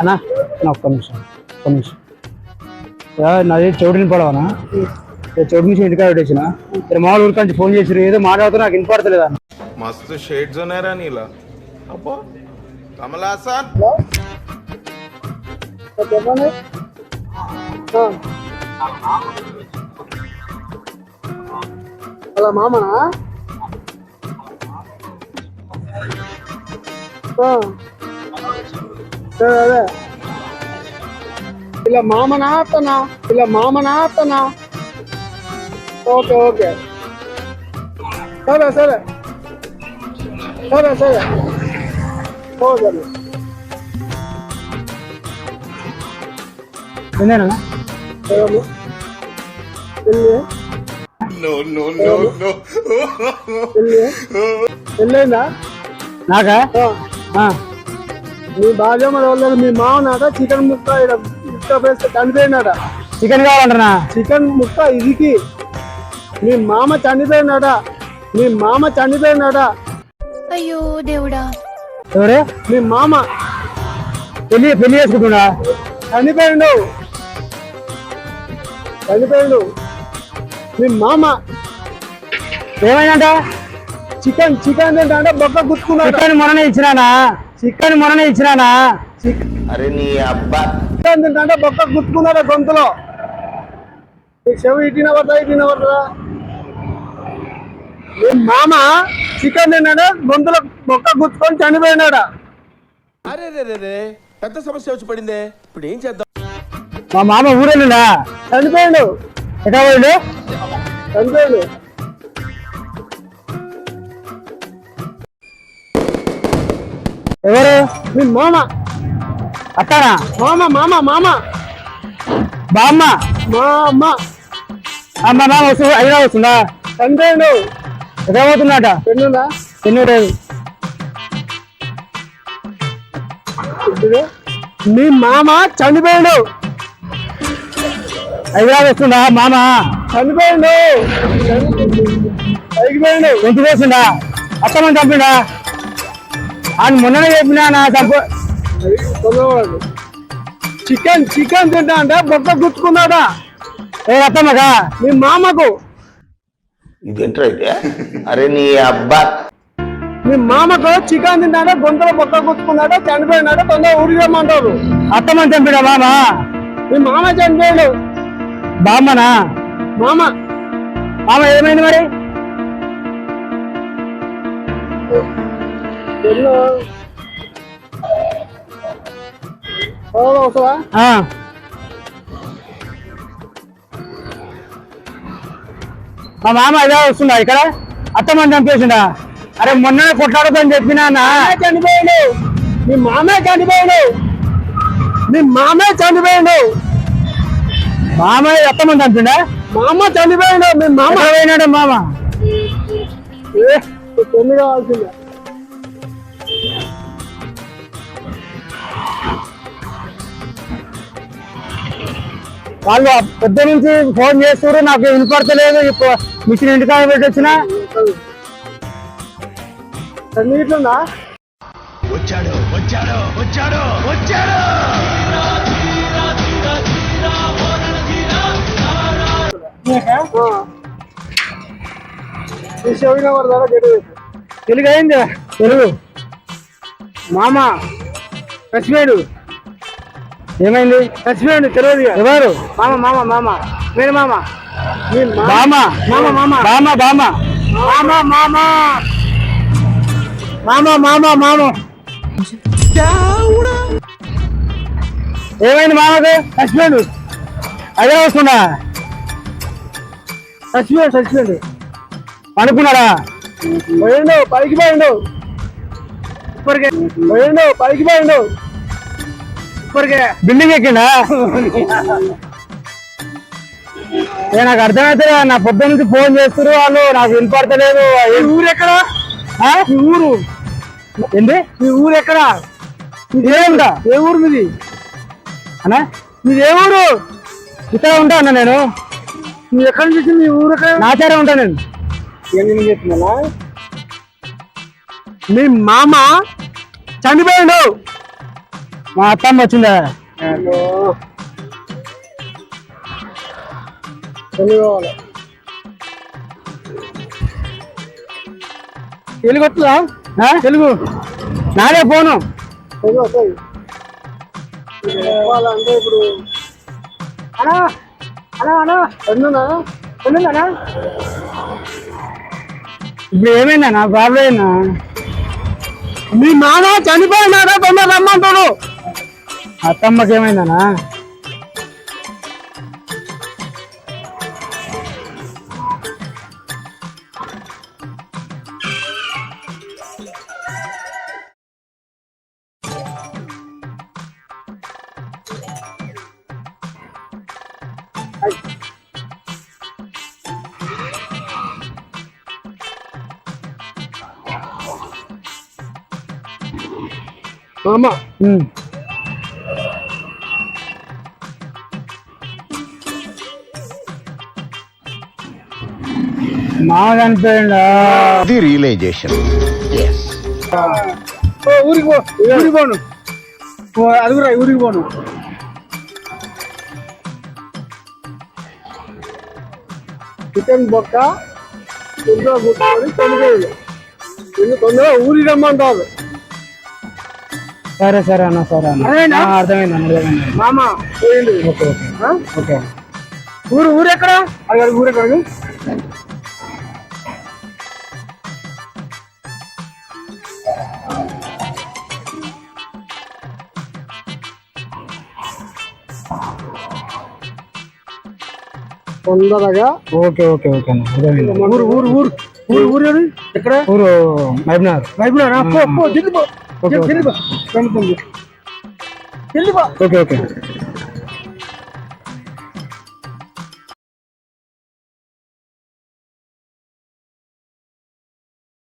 అన్నా అన్న ఒక్క నిమిషం ఒక్క నిమిషం. నాది చౌడని పడవనా చౌడు నుంచి ఇంటికాడ పెట్టేసిన? ఇక్కడ మామూలు ఊరికి నుంచి ఫోన్ చేసిరు ఏదో మాట్లాడుతూ నాకు వినపడతలేదు అన్న. మస్తు షేడ్స్ ఉన్నారా నీలా. అబ్బో కమలాసన్ చెప్పండి అలా మామనా? இல்ல மாமனா அத்தனா இல்ல மாமனா அத்தனா ஓகே ஓகே. சரி சரி. சரி சரி. ஓகே. என்னண்ணா இல்லையே நோ நோ நோ நோ இல்லையா நாக? ஆ. మీ భార్య మరి వాళ్ళు మీ మామనాట చికెన్ ముక్క వేస్తే చనిపోయినాడ. చికెన్ కావాలంటారా చికెన్ ముక్క ఇదికి మీ మామ చనిపోయినాడ. మీ మామ చనిపోయినాడ. అయ్యో దేవుడా. ఎవరే? మీ మామ. పెళ్ళి పెళ్ళి చేసుకుంటున్నా? చనిపోయిండు. చనిపోయిండు. మీ మామ. ఏమైందంట? చికెన్ చికెన్ తింటే బొక్క గుర్తుకున్నాడు చికెన్ మొన్ననే ఇచ్చినానా? చికెన్ మొన్న ఇచ్చినానా? అరే నీ అబ్బా. చికెన్ తింటే బొక్క గుర్తుకున్నారా గొంతులో. చెవు ఇటీన పడతా ఇటీన పడతా మామ చికెన్ తిన్నాడు గొంతులో బొక్క గుచ్చుకొని చనిపోయినాడా? అరే రే పెద్ద సమస్య వచ్చి పడిందే. ఇప్పుడు ఏం చేద్దాం? మా మామ ఊరెళ్ళినా చనిపోయాడు. ఎక్కడ పోయాడు? చనిపోయాడు. ఎవరు? మీ మామ. అత్తారా? మామ మామ మామ. బామ్మ. మా అమ్మ మామ వస్తు అయినా వస్తుందా? చనిపోయిండు ఎక్కడ పోతున్నట పెన్నుందా ఎన్నో లేదు. మీ మామ చనిపోయిండు. హైదరాబాద్ వస్తుందా? మామ. చనిపోయిండు. పైకి పోయిండు ఎంత వేసిందా అత్తమని చంపిండా అని మొన్ననే చెప్పినా నా. చికెన్ చికెన్ తింటా అంటే బొక్క గుర్తుకున్నాడా ఏ అత్తమ్మగా మీ మామకు. అయితే? అరే నీ అబ్బా. మీ మామకు చికెన్ తింటా అంటే గొంతులో బొక్క గుర్తుకున్నాడా చనిపోయినాడా తొందర ఊరికి రమ్మంటారు. అత్తమని చంపిడా మామ మీ మామ చనిపోయాడు బామ్మనా? మామ. మామ ఏమైంది మరి? మా మామ ఇదే వస్తుందా ఇక్కడ? అత్తమని చంపేసిండా? అరే మొన్ననే కొట్లాడదని చెప్పినా చనిపోయాడు. మీ మామే చనిపోయాడు. మీ మామే చనిపోయాడు. మామ అత్తమని చంపిండా? మామ చనిపోయాడు. మీ మామ పోయినాడు మామ? ఏ, పెళ్ళి కావాల్సిందే వాళ్ళు పొద్దు నుంచి ఫోన్ చేస్తారు నాకు వినపడతలేదు. మిషన్ ఇంటికాడ పెట్టొచ్చిన సన్నిహితుందా వచ్చాడు వచ్చాడు గడి తెలుగు అయింది? తెలుగు. మామ. చచ్చిపోయాడు ఏమైంది? చచ్చిపోయాడు తెలియదు. ఎవరు? మామ మామ మామ. మీరు మామ. బామ మామ మామ బామ బామ మామ మామ. మామ మామ మామ. ఏమైంది మామకు? చచ్చిపోయాడు అదే వస్తుందా చచ్చిపోయాడు చచ్చిపోయాడు అనుకున్నాడా పోయిండు పైకి పోయిండు. ఇప్పటికే పోయిండు పైకి పోయిండు. బిల్డింగ్ ఎక్కిండా? ఏ నాకు అర్థమైతే నా పొద్దు నుంచి ఫోన్ చేస్తారు వాళ్ళు నాకు వినపడతలేదు. ఊరు ఎక్కడ? ఊరు? ఏంది? ఈ ఊరు ఎక్కడ? ఏముంటా ఏ ఊరు? మీది? అన్నా? మీది ఏ ఊరు? ఇక్కడ ఉంటా అన్న నేను. మీరు ఎక్కడి నుంచి మీ ఊరు ఎక్కడ? నాచారే ఉంటా నేను. ఏం చెప్తున్నా మీ మామ చనిపోయాడు. మా అత్తమ్మ వచ్చిందా? తెలుగు వస్తుందా? తెలుగు. నాదే ఫోను. ఇప్పుడు అనా ఇప్పుడు ఏమైందన్నా? ప్రాబ్లం ఏందా మీ మామ చనిపోయినాడా తొందర రమ్మంటాడు. అత్తమ్మకి ఏమైందనా మామ ఉమ్. మామ చనిపోయిండా the realization. Yes. ఓ, ఊరికి పో ఊరికి పోను. ఓ, అది కూడా ఊరికి పోను. చికెన్ బొక్క చనిపోయింది నిన్ను తొందరగా ఊరికి రమ్మంటారు. సరే సరే అన్న సరే అన్న. అర్థమైంది? అర్థమైంది మామ ఓకే ఓకే. ఆ? ఓకే ఊరు ఊరు ఎక్కడ? అక్కడ ఊరు ఎక్కడ తొందరగా. ఓకే ఓకే ఓకే ఊరు ఊరు ఊరు ఊరు. ఊరు? ఎక్కడ? ఊరు ఢిల్లీ పో ఓకే, ఓకే ఓకే.